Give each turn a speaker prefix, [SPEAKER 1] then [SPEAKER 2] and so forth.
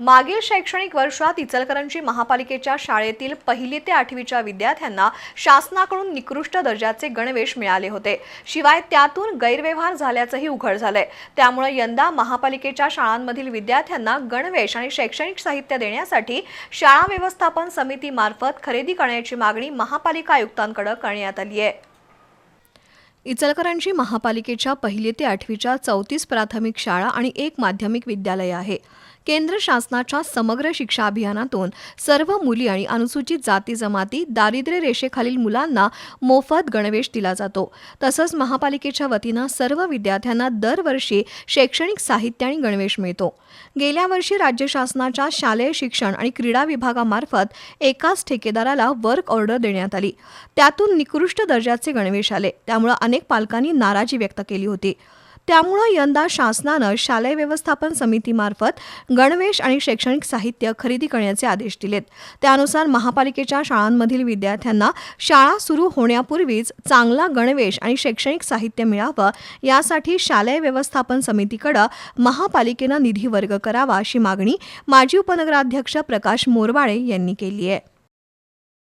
[SPEAKER 1] मागील शैक्षणिक वर्षात इचलकरंजी महापालिकेच्या शाळेतील पहिली ते आठवीच्या विद्यार्थ्यांना शासनाकडून निकृष्ट दर्जाचे गणवेश मिळाले होते. शिवाय त्यातून गैरव्यवहार झाल्याचंही उघड झालंय. त्यामुळे यंदा महापालिकेच्या शाळांमधील विद्यार्थ्यांना गणवेश आणि शैक्षणिक साहित्य देण्यासाठी शाळा व्यवस्थापन समितीमार्फत खरेदी करण्याची मागणी महापालिका आयुक्तांकडे करण्यात आली आहे इचलकरंजी महापालिकेच्या पहिली ते आठवीच्या चौतीस प्राथमिक शाळा आणि एक माध्यमिक विद्यालय आहे. केंद्र शासनाच्या समग्र शिक्षा अभियानातून सर्व मुली आणि अनुसूचित जाती जमाती दारिद्र्य रेषेखालील मुलांना मोफत गणवेश दिला जातो. तसंच महापालिकेच्या वतीनं सर्व विद्यार्थ्यांना दरवर्षी शैक्षणिक साहित्य आणि गणवेश मिळतो. गेल्या वर्षी राज्य शासनाच्या शालेय शिक्षण आणि क्रीडा विभागामार्फत एकाच ठेकेदाराला वर्क ऑर्डर देण्यात आली. त्यातून निकृष्ट दर्जाचे गणवेश आले. त्यामुळे अनेक पालकांनी नाराजी व्यक्त केली होती. त्यामुळं यंदा शासनानं शालेय व्यवस्थापन समितीमार्फत गणवेश आणि शैक्षणिक साहित्य खरेदी करण्याचे आदेश दिलेत. त्यानुसार महापालिकेच्या शाळांमधील विद्यार्थ्यांना शाळा सुरू होण्यापूर्वीच चांगला गणवेश आणि शैक्षणिक साहित्य मिळावं यासाठी शालेय व्यवस्थापन समितीकडं महापालिकेनं निधी वर्ग करावा अशी मागणी माजी उपनगराध्यक्ष प्रकाश मोरवाळे यांनी केली आहे.